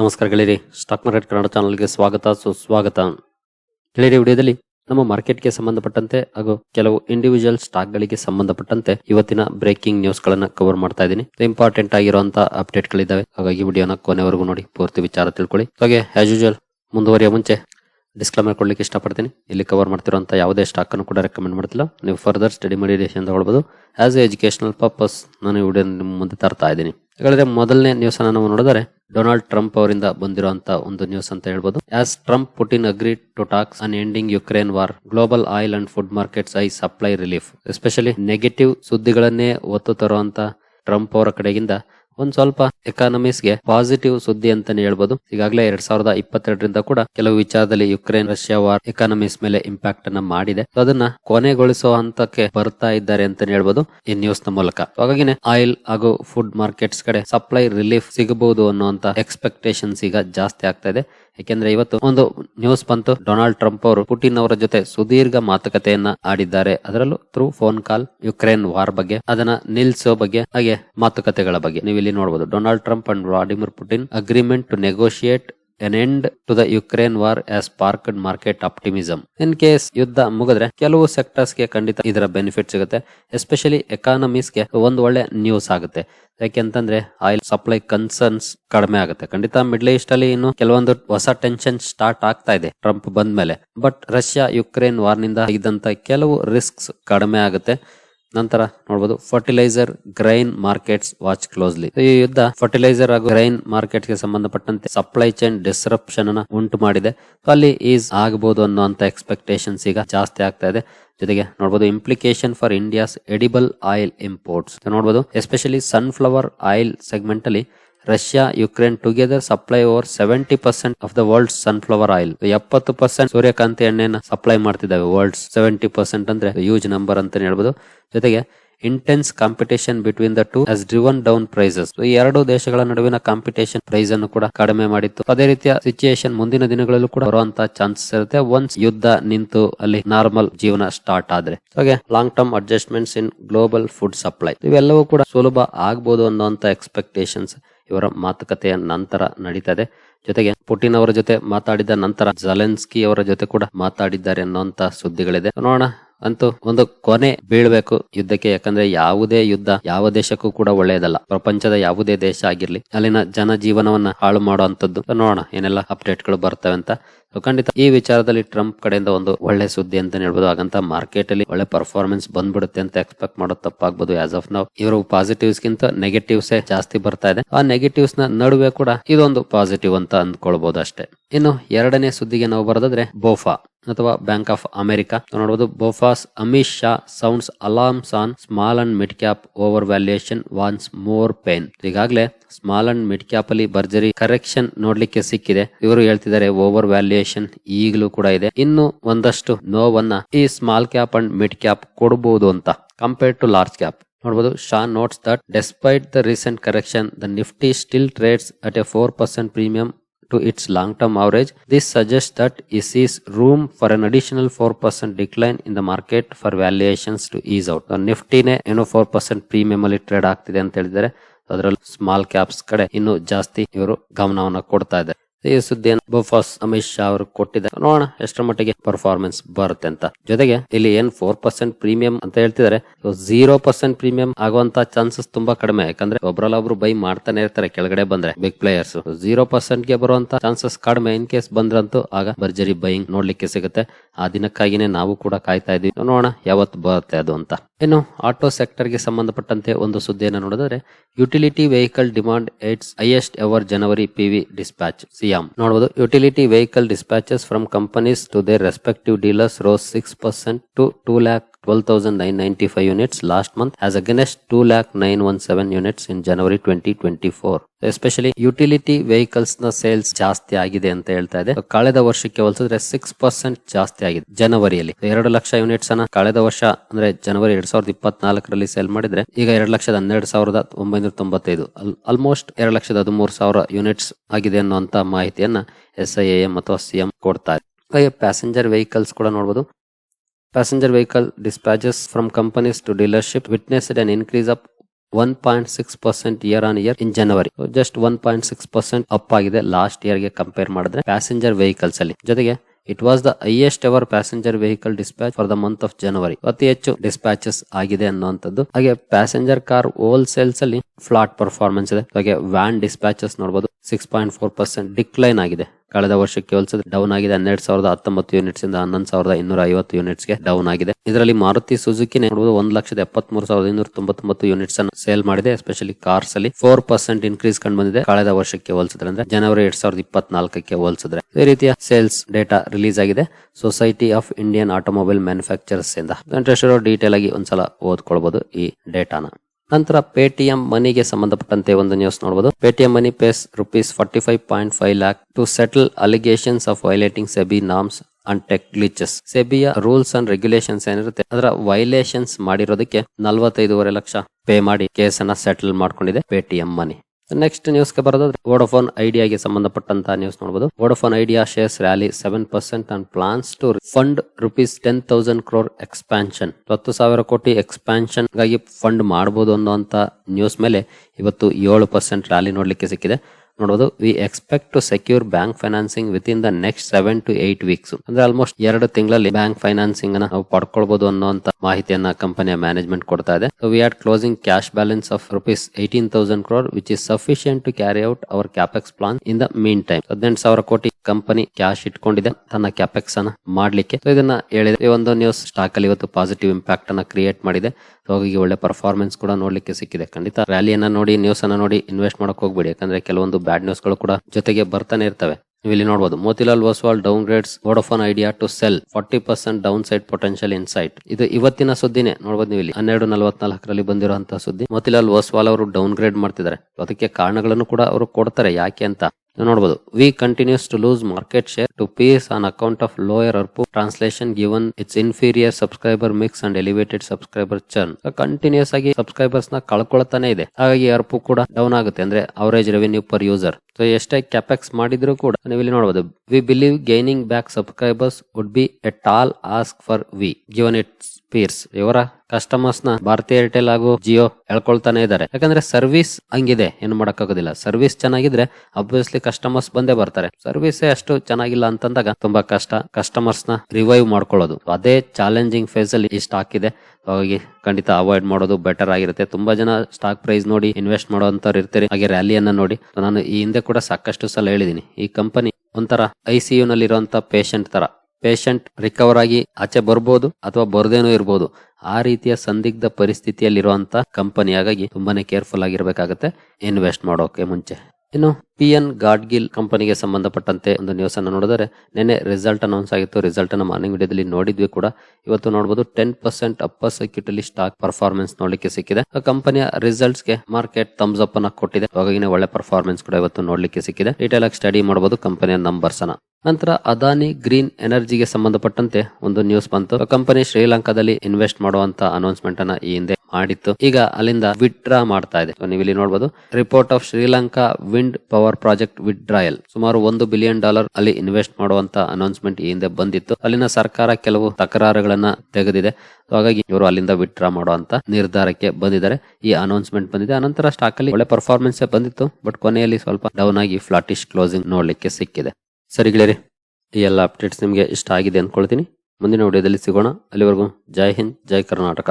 ನಮಸ್ಕಾರ ಗೆಳೆಯರಿ, stock market Kannada ಚಾನಲ್ಗೆ ಸ್ವಾಗತ, ಸುಸ್ವಾಗತ. ಗೆಳೆಯರಿ, ವಿಡಿಯೋದಲ್ಲಿ ನಮ್ಮ ಮಾರ್ಕೆಟ್ಗೆ ಸಂಬಂಧಪಟ್ಟಂತೆ ಹಾಗೂ ಕೆಲವು ಇಂಡಿವಿಜುವಲ್ ಸ್ಟಾಕ್ ಗಳಿಗೆ ಸಂಬಂಧಪಟ್ಟಂತೆ ಇವತ್ತಿನ ಬ್ರೇಕಿಂಗ್ ನ್ಯೂಸ್ ಗಳನ್ನ ಕವರ್ ಮಾಡ್ತಾ ಇದ್ದೀನಿ. ಇಂಪಾರ್ಟೆಂಟ್ ಆಗಿರುವಂತಹ ಅಪ್ಡೇಟ್ ಗಳಿದ್ದಾವೆ ಹಾಗಾಗಿ ವಿಡಿಯೋನ ಕೊನೆವರೆಗೂ ನೋಡಿ, ಪೂರ್ತಿ ವಿಚಾರ ತಿಳ್ಕೊಳ್ಳಿ. ಹಾಗೆ ಆಸ್ ಯೂಶುವಲ್ ಮುಂದುವರಿಯ ಮುಂಚೆ ಡಿಸ್ಕ್ಲೈಮರ್ ಕೊಡ್ಲಿಕ್ಕೆ ಇಷ್ಟಪಡ್ತೀನಿ. ಇಲ್ಲಿ ಕವರ್ ಮಾಡ್ತಿರುವಂತ ಯಾವುದೇ ಸ್ಟಾಕ್ ಅನ್ನು ಕೂಡ ರೆಕಮೆಂಡ್ ಮಾಡ್ತಿಲ್ಲ. ನೀವು ಫರ್ದರ್ ಸ್ಟಡಿ ಮಾಡಿ ಅಂತ ಹೇಳ್ಬೋದು ಆಸ್ ಎ ಎಜುಕೇಶನಲ್ ಪರ್ಪಸ್ ನಾನು ಈ ವಿಡಿಯೋ ನಿಮ್ಮ ಮುಂದೆ ತರ್ತಾ ಇದ್ದೀನಿ. ಹಾಗಾದ್ರೆ ಮೊದಲನೇ ನ್ಯೂಸ್ ಅನ್ನ ನಾವು ನೋಡಿದರೆ ಡೊನಾಲ್ಡ್ ಟ್ರಂಪ್ ಅವರಿಂದ ಬಂದಿರುವಂತ ಒಂದು ನ್ಯೂಸ್ ಅಂತ ಹೇಳ್ಬೋದು. As Trump Putin agree to talks on ending Ukraine war global oil and food markets eye supply relief especially negative ಸುದ್ದಿಗಳನ್ನೇ ಒತ್ತು ತರುವಂತ ಟ್ರಂಪ್ ಅವರ ಕಡೆಗಿಂದ ಒಂದ್ ಸ್ವಲ್ಪ ಎಕಾನಮಿಸ್ಗೆ ಪಾಸಿಟಿವ್ ಸುದ್ದಿ ಅಂತಾನೆ ಹೇಳ್ಬೋದು. ಈಗಾಗಲೇ ಎರಡ್ ಸಾವಿರದ ಇಪ್ಪತ್ತೆರಡರಿಂದ ಕೂಡ ಕೆಲವು ವಿಚಾರದಲ್ಲಿ ಯುಕ್ರೇನ್ ರಷ್ಯಾ ವಾರ್ ಎಕಾನಮಿಸ್ ಮೇಲೆ ಇಂಪ್ಯಾಕ್ಟ್ ಅನ್ನ ಮಾಡಿದೆ. ಅದನ್ನ ಕೊನೆಗೊಳಿಸುವ ಹಂತಕ್ಕೆ ಬರ್ತಾ ಇದ್ದಾರೆ ಅಂತಾನೆ ಹೇಳ್ಬೋದು ಈ ನ್ಯೂಸ್ನ ಮೂಲಕ. ಹಾಗಾಗಿನೇ ಆಯಿಲ್ ಹಾಗೂ ಫುಡ್ ಮಾರ್ಕೆಟ್ಸ್ ಕಡೆ ಸಪ್ಲೈ ರಿಲೀಫ್ ಸಿಗಬಹುದು ಅನ್ನುವಂತ ಎಕ್ಸ್ಪೆಕ್ಟೇಷನ್ಸ್ ಈಗ ಜಾಸ್ತಿ ಆಗ್ತಾ ಇದೆ. ಯಾಕೆಂದ್ರೆ ಇವತ್ತು ಒಂದು ನ್ಯೂಸ್ ಬಂತು. ಡೊನಾಲ್ಡ್ ಟ್ರಂಪ್ ಅವರು ಪುಟಿನ್ ಅವರ ಜೊತೆ ಸುದೀರ್ಘ ಮಾತುಕತೆಯನ್ನ ಆಡಿದ್ದಾರೆ. ಅದರಲ್ಲೂ through phone call Ukraine war ಬಗ್ಗೆ, ಅದನ್ನ ನಿಲ್ಸೋ ಬಗ್ಗೆ, ಹಾಗೆ ಮಾತುಕತೆಗಳ ಬಗ್ಗೆ. ನೀವು ಇಲ್ಲಿ ನೋಡಬಹುದು Donald Trump and Vladimir Putin agreement to negotiate an end to the Ukraine war as sparked market optimism in case ಯುದ್ಧ ಮುಗಿದ್ರೆ ಕೆಲವು ಸೆಕ್ಟರ್ಸ್ಗೆ ಖಂಡಿತ ಇದರ ಬೆನಿಫಿಟ್ ಸಿಗುತ್ತೆ. ಎಸ್ಪೆಷಲಿ ಎಕಾನಮೀಸ್ಗೆ ಒಂದು ಒಳ್ಳೆ ನ್ಯೂಸ್ ಆಗುತ್ತೆ. ಯಾಕೆಂತಂದ್ರೆ ಆಯಿಲ್ ಸಪ್ಲೈ ಕನ್ಸರ್ನ್ಸ್ ಕಡಿಮೆ ಆಗುತ್ತೆ. ಖಂಡಿತ ಮಿಡ್ಲ್ ಈಸ್ಟ್ ಅಲ್ಲಿ ಇನ್ನು ಕೆಲವೊಂದು ಹೊಸ ಟೆನ್ಷನ್ ಸ್ಟಾರ್ಟ್ ಆಗ್ತಾ ಇದೆ ಟ್ರಂಪ್ ಬಂದ ಮೇಲೆ ಬಟ್ ರಷ್ಯಾ ಯುಕ್ರೇನ್ ವಾರ್ನಿಂದ ಇದ್ದಂತ ಕೆಲವು ರಿಸ್ಕ್ಸ್ ಕಡಿಮೆ ಆಗುತ್ತೆ. ನಂತರ ನೋಡಬಹುದು fertiliser grain markets watch closely ಈ ಯುದ್ಧ ಫರ್ಟಿಲೈಸರ್ ಹಾಗೂ ಗ್ರೈನ್ ಮಾರ್ಕೆಟ್ಗೆ ಸಂಬಂಧಪಟ್ಟಂತೆ ಸಪ್ಲೈ ಚೈನ್ ಡಿಸ್ರಪ್ಷನ್ ಅನ್ನ ಉಂಟು ಮಾಡಿದೆ. ಅಲ್ಲಿ ಈಸ್ ಆಗಬಹುದು ಅನ್ನುವಂತ ಎಕ್ಸ್ಪೆಕ್ಟೇಷನ್ಸ್ ಈಗ ಜಾಸ್ತಿ ಆಗ್ತಾ ಇದೆ. ಜೊತೆಗೆ ನೋಡಬಹುದು implication for India's edible oil imports ನೋಡಬಹುದು ಎಸ್ಪೆಷಲಿ ಸನ್ಫ್ಲವರ್ ಆಯಿಲ್ ಸೆಗ್ಮೆಂಟ್ ಅಲ್ಲಿ Russia, Ukraine together supply over seventy percent of the world sunflower oil ಎಪ್ಪತ್ತು ಪರ್ಸೆಂಟ್ ಸೂರ್ಯಕಾಂತಿ ಎಣ್ಣೆನ ಸಪ್ಲೈ ಮಾಡ್ತಿದ್ದಾವೆ ವರ್ಲ್ಡ್ ಸೆವೆಂಟಿ ಪರ್ಸೆಂಟ್ ಅಂದ್ರೆ ಯೂಜ್ ನಂಬರ್ ಅಂತ ಹೇಳ್ಬೋದು. ಜೊತೆಗೆ intense competition between the two has driven down prices ಈ ಎರಡು ದೇಶಗಳ ನಡುವಿನ ಕಾಂಪಿಟೇಷನ್ ಪ್ರೈಸ್ ಅನ್ನು ಕೂಡ ಕಡಿಮೆ ಮಾಡಿತ್ತು. ಅದೇ ರೀತಿಯ ಸಿಚುಯೇಷನ್ ಮುಂದಿನ ದಿನಗಳಲ್ಲೂ ಕೂಡ ಬರುವಂತಹ ಚಾನ್ಸಸ್ ಇರುತ್ತೆ. ಒನ್ಸ್ ಯುದ್ಧ ನಿಂತು ಅಲ್ಲಿ ನಾರ್ಮಲ್ ಜೀವನ ಸ್ಟಾರ್ಟ್ ಆದ್ರೆ. ಹಾಗೆ long term adjustments in global food supply ಇವೆಲ್ಲವೂ ಕೂಡ ಸುಲಭ ಆಗ್ಬೋದು ಅನ್ನುವಂತ ಎಕ್ಸ್ಪೆಕ್ಟೇಷನ್ಸ್ ಇವರ ಮಾತುಕತೆಯ ನಂತರ ನಡೀತದೆ. ಜೊತೆಗೆ ಪುಟಿನ್ ಅವರ ಜೊತೆ ಮಾತಾಡಿದ ನಂತರ ಜಲೆನ್ಸ್ಕಿ ಅವರ ಜೊತೆ ಕೂಡ ಮಾತಾಡಿದ್ದಾರೆ ಅನ್ನುವಂತ ಸುದ್ದಿಗಳಿದೆ. ನೋಡೋಣ ಅಂತೂ ಒಂದು ಕೊನೆ ಬೀಳ್ಬೇಕು ಯುದ್ಧಕ್ಕೆ. ಯಾಕಂದ್ರೆ ಯಾವುದೇ ಯುದ್ಧ ಯಾವ ದೇಶಕ್ಕೂ ಕೂಡ ಒಳ್ಳೆಯದಲ್ಲ. ಪ್ರಪಂಚದ ಯಾವುದೇ ದೇಶ ಆಗಿರ್ಲಿ, ಅಲ್ಲಿನ ಜನ ಜೀವನವನ್ನ ಹಾಳು ಮಾಡುವಂತದ್ದು ನೋಡೋಣ ಏನೆಲ್ಲ ಅಪ್ಡೇಟ್ಗಳು ಬರ್ತವೆ ಅಂತ. ಖಂಡಿತ ಈ ವಿಚಾರದಲ್ಲಿ ಟ್ರಂಪ್ ಕಡೆಯಿಂದ ಒಂದು ಒಳ್ಳೆ ಸುದ್ದಿ ಅಂತ ಹೇಳ್ಬೋದು. ಹಾಗಂತ ಮಾರ್ಕೆಟ್ ಅಲ್ಲಿ ಒಳ್ಳೆ ಪರ್ಫಾರ್ಮೆನ್ಸ್ ಬಂದ್ಬಿಡುತ್ತೆ ಅಂತ ಎಕ್ಸ್ಪೆಕ್ಟ್ ಮಾಡೋದು ತಪ್ಪಾಗ್ಬೋದು ಆಸ್ ಆಫ್ ನಾವು ಇವರು ಪಾಸಿಟಿವ್ಸ್ ಗಿಂತ ನೆಗೆಟಿವ್ಸ್ ಜಾಸ್ತಿ ಬರ್ತಾ ಇದೆ. ಆ ನೆಗೆಟಿವ್ಸ್ನ ನಡುವೆ ಕೂಡ ಇದೊಂದು ಪಾಸಿಟಿವ್ ಅಂತ ಅಂದ್ಕೊಳ್ಬಹುದು ಅಷ್ಟೇ. ಇನ್ನು ಎರಡನೇ ಸುದ್ದಿಗೆ ನಾವು ಬರೋದಾದ್ರೆ ಬೋಫಾ. ಅಥವಾ ಬ್ಯಾಂಕ್ ಆಫ್ ಅಮೆರಿಕಾ ನೋಡಬಹುದು BofAS Amit Shah sounds alarms on small and mid cap over valuation warns more pain ಈಗಾಗಲೇ ಸ್ಮಾಲ್ ಅಂಡ್ ಮಿಡ್ ಕ್ಯಾಪ್ ಅಲ್ಲಿ ಭರ್ಜರಿ ಕರೆಕ್ಷನ್ ನೋಡ್ಲಿಕ್ಕೆ ಸಿಕ್ಕಿದೆ. ಇವರು ಹೇಳ್ತಿದ್ದಾರೆ ಓವರ್ ವ್ಯಾಲ್ಯೂಯೇಷನ್ ಈಗಲೂ ಕೂಡ ಇದೆ. ಇನ್ನು ಒಂದಷ್ಟು ನೋವನ್ನ ಈ small cap and mid cap ಕೊಡಬಹುದು ಅಂತ ಕಂಪೇರ್ಡ್ ಟು ಲಾರ್ಜ್ ಕ್ಯಾಪ್ ನೋಡಬಹುದು Shah notes that despite the recent correction the Nifty still trades at a four percent premium to its long-term average. This suggests that it sees room for an additional 4% decline in the market for valuations to ease out. ನಿಫ್ಟಿನೇ ಏನೋ four percent premium ಅಲ್ಲಿ trade ಆಗ್ತಿದೆ ಅಂತ ಹೇಳಿದ್ದಾರೆ ಅದರಲ್ಲಿ small caps ಕಡೆ ಇನ್ನು ಜಾಸ್ತಿ ಇವರು ಗಮನವನ್ನು ಕೊಡ್ತಾ ಇದ್ದಾರೆ ಈ ಸುದ್ದಿಯನ್ನು ಬೋಫಾಸ್ ಅಮಿತ್ ಶಾ ಅವರು ಕೊಟ್ಟಿದ್ದಾರೆ. ನೋಡೋಣ ಎಷ್ಟರ ಮಟ್ಟಿಗೆ ಪರ್ಫಾರ್ಮೆನ್ಸ್ ಬರುತ್ತೆ ಅಂತ. ಜೊತೆಗೆ ಇಲ್ಲಿ ಏನ್ ಫೋರ್ ಪರ್ಸೆಂಟ್ ಪ್ರೀಮಿಯಂ ಅಂತ ಹೇಳ್ತಿದ್ದಾರೆ. ಜೀರೋ ಪರ್ಸೆಂಟ್ ಪ್ರೀಮಿಯಂ ಆಗುವಂತ ಚಾನ್ಸಸ್ ತುಂಬಾ ಕಡಿಮೆ. ಯಾಕಂದ್ರೆ ಒಬ್ರಲ್ಲ ಒಬ್ರು ಬೈ ಮಾಡ್ತಾನೆ ಇರ್ತಾರೆ, ಕೆಳಗಡೆ ಬಂದ್ರೆ ಬಿಗ್ ಪ್ಲೇಯರ್ಸ್ ಜೀರೋ ಪರ್ಸೆಂಟ್ಗೆ ಬರುವಂತ ಚಾನ್ಸಸ್ ಕಡಿಮೆ ಇನ್ ಕೇಸ್ ಬಂದ್ರಂತೂ ಆಗ ಭರ್ಜರಿ ಬೈಯಿಂಗ್ ನೋಡ್ಲಿಕ್ಕೆ ಸಿಗುತ್ತೆ. ಆ ದಿನಕ್ಕಾಗಿನೇ ನಾವು ಕೂಡ ಕಾಯ್ತಾ ಇದೀವಿ ನೋಡೋಣ ಯಾವತ್ತು ಬರುತ್ತೆ ಅದು ಅಂತ. ಇನ್ನು ಆಟೋ ಸೆಕ್ಟರ್ಗೆ ಸಂಬಂಧಪಟ್ಟಂತೆ ಒಂದು ಸುದ್ದಿಯನ್ನು ನೋಡಿದ್ರೆ utility vehicle demand hits highest ever January PV dispatch SIAM ನೋಡಬಹುದು utility vehicle dispatches from companies to their respective dealers rose six percent to two lakh twelve thousand last month seven units in January twenty twenty four especially utility ವೆಹಿಕಲ್ಸ್ನ sales ಜಾಸ್ತಿ ಆಗಿದೆ ಅಂತ ಹೇಳ್ತಾ ಇದೆ. ಕಳೆದ ವರ್ಷಕ್ಕೆ ಹೋಲಿಸಿದ್ರೆ six percent ಜಾಸ್ತಿ ಆಗಿದೆ ಜನವರಿಯಲ್ಲಿ ಎರಡು ಲಕ್ಷ ಯೂನಿಟ್ಸ್ ಅನ್ನ ಕಳೆದ ವರ್ಷ ಅಂದ್ರೆ ಜನವರಿ ಎರಡ್ ಸಾವಿರದ ಇಪ್ಪತ್ನಾಲ್ಕರಲ್ಲಿ ಸೇಲ್ ಮಾಡಿದ್ರೆ ಈಗ ಎರಡ್ ಲಕ್ಷದ ಹನ್ನೆರಡು ಸಾವಿರದ ಒಂಬೈನೂರ ತೊಂಬತ್ತೈದು. ಆಲ್ಮೋಸ್ಟ್ ಎರಡು ಲಕ್ಷದ ಹದಿಮೂರು ಸಾವಿರ ಯೂನಿಟ್ಸ್ ಆಗಿದೆ ಅನ್ನುವಂತ ಮಾಹಿತಿಯನ್ನ ಎಸ್ ಐ ಅಥವಾ ಸಿಎಂ ಕೊಡ್ತಾ ಇದೆ ಪ್ಯಾಸೆಂಜರ್ ವೆಹಿಕಲ್ಸ್ ಕೂಡ ನೋಡಬಹುದು Passenger vehicle dispatches from companies to dealership witnessed an increase of one point six percent year on year in January just one point six percent up ಆಗಿದೆ last ಇಯರ್ಗೆ compare ಮಾಡಿದ್ರೆ passenger vehicles ಅಲ್ಲಿ. ಜೊತೆಗೆ it was the highest ever passenger vehicle dispatch for the month of January ಅತಿ ಹೆಚ್ಚು dispatches ಆಗಿದೆ ಅನ್ನುವಂಥದ್ದು. ಹಾಗೆ ಪ್ಯಾಸೆಂಜರ್ ಕಾರ್ ಹೋಲ್ಸೇಲ್ಸ್ ಅಲ್ಲಿ ಫ್ಲಾಟ್ ಪರ್ಫಾರ್ಮೆನ್ಸ್ ಇದೆ. ಹಾಗೆ ವ್ಯಾನ್ ಡಿಸ್ಪ್ಯಾಚಸ್ ನೋಡಬಹುದು six point four percent decline ಆಗಿದೆ. ಕಳೆದ ವರ್ಷಕ್ಕೆ ಹೋಲಿಸಿದ್ರೆ ಡೌನ್ ಆಗಿದೆ. ಹನ್ನೆರಡು ಸಾವಿರದ ಹತ್ತೊಂಬತ್ತು ಯೂನಿಟ್ಸ್ ಇಂದ ಹನ್ನೊಂದು ಸಾವಿರದ ಇನ್ನೂರ ಐವತ್ತು ಯೂನಿಟ್ಸ್ಗೆ ಡೌನ್ ಆಗಿದೆ. ಇದರಲ್ಲಿ ಮಾರುತಿ ಸುಜುಕಿ ನೋಡಬಹುದು ಒಂದು ಲಕ್ಷದ ಎಪ್ಪತ್ಮೂರು ಸಾವಿರದ ಇನ್ನೂರ ತೊಂಬತ್ತೊಂಬತ್ತು ಯೂನಿಟ್ಸ್ ಅನ್ನು ಸೇಲ್ ಮಾಡಿದೆ. ಎಸ್ಪೆಷಲಿ ಕಾರ್ಸ್ ಅಲ್ಲಿ ಫೋರ್ ಪರ್ಸೆಂಟ್ ಇನ್ಕ್ರೀಸ್ ಕಂಡು ಬಂದಿದೆ. ಕಳೆದ ವರ್ಷಕ್ಕೆ ಹೋಲಿಸಿದ್ರೆ ಅಂದ್ರೆ ಜನವರಿ ಎರಡ್ ಸಾವಿರದ ಇಪ್ಪತ್ನಾಲ್ಕಕ್ಕೆ ಹೋಲಿಸಿದ್ರೆ ಈ ರೀತಿಯ ಸೇಲ್ಸ್ ಡೇಟಾ ರಿಲೀಸ್ ಆಗಿದೆ. Society of Indian automobile manufacturers ಇಂದ. ಇಂಟ್ರೆಸ್ಟ್ ಇರೋ ಡೀಟೇಲ್ ಆಗಿ ಒಂದ್ಸಲ ಓದ್ಕೊಳ್ಬಹುದು ಈ ಡೇಟಾನ ನಂತರ ಪೇಟಿಎಂ ಮನಿಗೆ ಸಂಬಂಧಪಟ್ಟಂತೆ ಒಂದು ನ್ಯೂಸ್ ನೋಡಬಹುದು Paytm money pays rupees forty five point five lakh to settle allegations of violating SEBI norms and tech glitches. ಸೆಬಿಯ rules and regulations ಏನಿರುತ್ತೆ, ಅದರ ವೈಲೇಷನ್ಸ್ ಮಾಡಿರೋದಕ್ಕೆ ನಲವತ್ತೈದೂವರೆ ಲಕ್ಷ ಪೇ ಮಾಡಿ ಕೇಸನ್ನ ಸೆಟಲ್ ಮಾಡ್ಕೊಂಡಿದೆ ಪೇಟಿಎಂ ಮನಿ. ನೆಕ್ಸ್ಟ್ ನ್ಯೂಸ್ಗೆ ಬರೋದಾದ್ರೆ ವೋಡಫೋನ್ ಐಡಿಯಾಗೆ ಸಂಬಂಧಪಟ್ಟಂತ ನ್ಯೂಸ್ ನೋಡಬಹುದು Vodafone Idea shares rally seven percent and plans to fund rupees ten thousand crore expansion ಹತ್ತು ಸಾವಿರ ಕೋಟಿ ಎಕ್ಸ್ಪಾನ್ಷನ್ಗಾಗಿ ಫಂಡ್ ಮಾಡಬಹುದು ಅಂತ ನ್ಯೂಸ್ ಮೇಲೆ ಇವತ್ತು ಏಳು ಪರ್ಸೆಂಟ್ ರ್ಯಾಲಿ ನೋಡ್ಲಿಕ್ಕೆ ಸಿಕ್ಕಿದೆ. ನೋಡಬಹುದು we expect to secure bank financing within the next seven to eight weeks ಅಂದ್ರೆ ಆಲ್ಮೋಸ್ಟ್ ಎರಡು ತಿಂಗಳಲ್ಲಿ ಬ್ಯಾಂಕ್ ಫೈನಾನ್ಸಿಂಗ್ ನಾವು ಪಡ್ಕೊಳ್ಬಹುದು ಅನ್ನುವಂತ ಮಾಹಿತಿಯನ್ನ ಕಂಪನಿಯ ಮ್ಯಾನೇಜ್ಮೆಂಟ್ ಕೊಡ್ತಾ ಇದೆ. So we are closing cash balance of rupees eighteen thousand crore which is sufficient to carry out our capex plan in the meantime ಹದಿನೆಂಟು ಸಾವಿರ ಕೋಟಿ ಕಂಪನಿ ಕ್ಯಾಶ್ ಇಟ್ಕೊಂಡಿದೆ. ತನ್ನ ಕ್ಯಾಪೆಕ್ಸ್ ಅನ್ನ ಮಾಡ್ಲಿಕ್ಕೆ. ಇದನ್ನ ಹೇಳಿದ್ರೆ ಈ ಒಂದು ನ್ಯೂಸ್ ಸ್ಟಾಕ್ ಅಲ್ಲಿ ಇವತ್ತು ಪಾಸಿಟಿವ್ ಇಂಪ್ಯಾಕ್ಟ್ ಅನ್ನ ಕ್ರಿಯೇಟ್ ಮಾಡಿದೆ. ಹೋಗಿ ಹಾಗಾಗಿ ಒಳ್ಳೆ ಪರ್ಫಾರ್ಮೆನ್ಸ್ ಕೂಡ ನೋಡ್ಲಿಕ್ಕೆ ಸಿಕ್ಕಿದೆ. ಖಂಡಿತ ರ್ಯಾಲಿಯನ್ನ ನೋಡಿ ನ್ಯೂಸ್ ಅನ್ನ ನೋಡಿ ಇನ್ವೆಸ್ಟ್ ಮಾಡಕ್ ಹೋಗ್ಬೇಡಿ. ಯಾಕಂದ್ರೆ ಕೆಲವೊಂದು ಬ್ಯಾಡ್ ನ್ಯೂಸ್ಗಳು ಕೂಡ ಜೊತೆಗೆ ಬರ್ತಾನೆ ಇರ್ತವೆ. ನೀವು ಇಲ್ಲಿ ನೋಡಬಹುದು Motilal Oswal downgrades Vodafone Idea to sell forty percent downside potential in sight ಇದು ಇವತ್ತಿನ ಸುದ್ದಿನೇ. ನೋಡಬಹುದು ನೀವು ಇಲ್ಲಿ. ಹನ್ನೆರಡು ನಲವತ್ನಾಲ್ಕರಲ್ಲಿ ಬಂದಿರುವಂತಹ ಸುದ್ದಿ. ಮೋತಿಲಾಲ್ ವಸ್ವಾಲ್ ಅವರು ಡೌನ್ ಗ್ರೇಡ್ ಮಾಡ್ತಿದ್ದಾರೆ ಅದಕ್ಕೆ ಕಾರಣಗಳನ್ನು ಕೂಡ ಅವರು ಕೊಡ್ತಾರೆ. ಯಾಕೆ ಅಂತ? ನೋಡಬಹುದು Vi continues to lose market share to peers on account of lower ARPU translation given its inferior subscriber mix and elevated subscriber churn continues ಆಗಿ ಸಬ್ಸ್ಕ್ರೈಬರ್ಸ್ನ ಕಳ್ಕೊಳ್ತಾನೆ ಇದೆ. ಹಾಗಾಗಿ ಅರ್ಪು ಕೂಡ ಡೌನ್ ಆಗುತ್ತೆ. ಅಂದ್ರೆ average revenue per user so ಎಷ್ಟೇ capex ಮಾಡಿದ್ರು ಕೂಡ ನೀವು ಇಲ್ಲಿ ನೋಡಬಹುದು we believe gaining back subscribers would be a tall ask for Vi given its peers ಇವರ ಕಸ್ಟಮರ್ಸ್ನ ಭಾರತೀಯ ಏರ್ಟೆಲ್ ಹಾಗೂ ಜಿಯೋ ಹೇಳ್ಕೊಳ್ತಾನೆ ಇದ್ದಾರೆ. ಯಾಕಂದ್ರೆ ಸರ್ವಿಸ್ ಹಂಗಿದೆ. ಏನು ಮಾಡಕ್ಕಾಗೋದಿಲ್ಲ. ಸರ್ವಿಸ್ ಚೆನ್ನಾಗಿದ್ರೆ ಅಬ್ವಿಯಸ್ಲಿ ಕಸ್ಟಮರ್ಸ್ ಬಂದೇ ಬರ್ತಾರೆ. ಸರ್ವಿಸ್ ಅಷ್ಟು ಚೆನ್ನಾಗಿಲ್ಲ ಅಂತಂದಾಗ ತುಂಬಾ ಕಷ್ಟ ಕಸ್ಟಮರ್ಸ್ನ ರಿವೈವ್ ಮಾಡ್ಕೊಳ್ಳೋದು. ಅದೇ ಚಾಲೆಂಜಿಂಗ್ ಫೇಸ್ ಅಲ್ಲಿ ಸ್ಟಾಕ್ ಇದೆ. ಹಾಗಾಗಿ ಖಂಡಿತ ಅವಾಯ್ಡ್ ಮಾಡೋದು ಬೆಟರ್ ಆಗಿರುತ್ತೆ. ತುಂಬಾ ಜನ ಸ್ಟಾಕ್ ಪ್ರೈಸ್ ನೋಡಿ ಇನ್ವೆಸ್ಟ್ ಮಾಡುವಂತವ್ರು ಇರ್ತಾರೆ. ಹಾಗೆ ರ್ಯಾಲಿಯನ್ನ ನೋಡಿ. ನಾನು ಈ ಹಿಂದೆ ಕೂಡ ಸಾಕಷ್ಟು ಸಲ ಹೇಳಿದೀನಿ. ಈ ಕಂಪನಿ ಒಂಥರ ಐ ಸಿ ಯು ನಲ್ಲಿ ಇರುವಂತ ಪೇಷಂಟ್ ತರ. ಪೇಷಂಟ್ ರಿಕವರ್ ಆಗಿ ಆಚೆ ಬರ್ಬೋದು ಅಥವಾ ಬರ್ದೇನೂ ಇರ್ಬೋದು. ಆ ರೀತಿಯ ಸಂದಿಗ್ಧ ಪರಿಸ್ಥಿತಿಯಲ್ಲಿರುವಂತ ಕಂಪನಿ ಹಾಗಾಗಿ ತುಂಬಾನೇ ಕೇರ್ಫುಲ್ ಆಗಿರ್ಬೇಕಾಗತ್ತೆ. ಇನ್ವೆಸ್ಟ್ ಮಾಡೋಕೆ ಮುಂಚೆ. ಇನ್ನು ಪಿ ಎನ್ ಗಾಡ್ಗಿಲ್ ಕಂಪನಿಗೆ ಸಂಬಂಧಪಟ್ಟಂತೆ ಒಂದು ನ್ಯೂಸ್ ಅನ್ನು ನೋಡಿದರೆ, ನಿನ್ನೆ ರಿಸಲ್ಟ್ ಅನೌನ್ಸ್ ಆಗಿತ್ತು. ರಿಸಲ್ಟ್ ಅನ್ನು ಮಾರ್ನಿಂಗ್ ವಿಡಿಯೋದಲ್ಲಿ ನೋಡಿದ್ವಿ ಕೂಡ. ಇವತ್ತು ನೋಡಬಹುದು ಟೆನ್ ಪರ್ಸೆಂಟ್ ಅಪ್ಪರ್ ಅಲ್ಲಿ ಸ್ಟಾಕ್ ಪರ್ಫಾರ್ಮೆನ್ಸ್ ನೋಡ್ಲಿಕ್ಕೆ ಸಿಕ್ಕಿದೆ. ಕಂಪನಿಯ ರಿಸಲ್ಟ್ಸ್ಗೆ ಮಾರ್ಕೆಟ್ ಥಮ್ಸ್ ಅಪ್ ಅನ್ನ ಕೊಟ್ಟಿದೆ. ಹಾಗಾಗಿ ಒಳ್ಳೆ ಪರ್ಫಾರ್ಮೆನ್ಸ್ ಕೂಡ ಇವತ್ತು ನೋಡ್ಲಿಕ್ಕೆ ಸಿಕ್ಕಿದೆ. ಡೀಟೇಲ್ ಆಗಿ ಸ್ಟಡಿ ಮಾಡಬಹುದು ಕಂಪನಿಯ ನಂಬರ್ಸ್ ಅನ್ನ. ನಂತರ ಅದಾನಿ ಗ್ರೀನ್ ಎನರ್ಜಿಗೆ ಸಂಬಂಧಪಟ್ಟಂತೆ ಒಂದು ನ್ಯೂಸ್ ಬಂತು. ಕಂಪನಿ ಶ್ರೀಲಂಕಾದಲ್ಲಿ ಇನ್ವೆಸ್ಟ್ ಮಾಡುವಂತ ಅನೌನ್ಸ್ಮೆಂಟ್ ಅನ್ನ ಈ ಹಿಂದೆ ಮಾಡಿತ್ತು. ಈಗ ಅಲ್ಲಿಂದ ವಿಡ್ರಾ ಮಾಡ್ತಾ ಇದೆ. ನೀವು ಇಲ್ಲಿ ನೋಡಬಹುದು report of Sri Lanka wind power project withdrawal ಸುಮಾರು ಒಂದು ಬಿಲಿಯನ್ ಡಾಲರ್ ಅಲ್ಲಿ ಇನ್ವೆಸ್ಟ್ ಮಾಡುವಂತ ಅನೌನ್ಸ್ಮೆಂಟ್ ಈ ಹಿಂದೆ ಬಂದಿತ್ತು. ಅಲ್ಲಿನ ಸರ್ಕಾರ ಕೆಲವು ತಕರಾರುಗಳನ್ನ ತೆಗೆದಿದೆ. ಹಾಗಾಗಿ ಇವರು ಅಲ್ಲಿಂದ ವಿಡ್ರಾ ಮಾಡುವಂತ ನಿರ್ಧಾರಕ್ಕೆ ಬಂದಿದ್ದಾರೆ. ಈ ಅನೌನ್ಸ್ಮೆಂಟ್ ಬಂದಿದೆ. ಅನಂತರ ಸ್ಟಾಕ್ ಅಲ್ಲಿ ಒಳ್ಳೆ ಪರ್ಫಾರ್ಮೆನ್ಸ್ ಬಂದಿತ್ತು. ಬಟ್ ಕೊನೆಯಲ್ಲಿ ಸ್ವಲ್ಪ ಡೌನ್ ಆಗಿ ಫ್ಲಾಟಿಶ್ ಕ್ಲೋಸಿಂಗ್ ನೋಡ್ಲಿಕ್ಕೆ ಸಿಕ್ಕಿದೆ. ಸರಿ ಗೆಳೆಯರಿ, ಈ ಎಲ್ಲ ಅಪ್ಡೇಟ್ಸ್ ನಿಮಗೆ ಇಷ್ಟ ಆಗಿದೆ ಅನ್ಕೊಳ್ತೀನಿ. ಮುಂದಿನ ವಿಡಿಯೋದಲ್ಲಿ ಸಿಗೋಣ. ಅಲ್ಲಿವರೆಗೂ ಜೈ ಹಿಂದ್, ಜೈ ಕರ್ನಾಟಕ.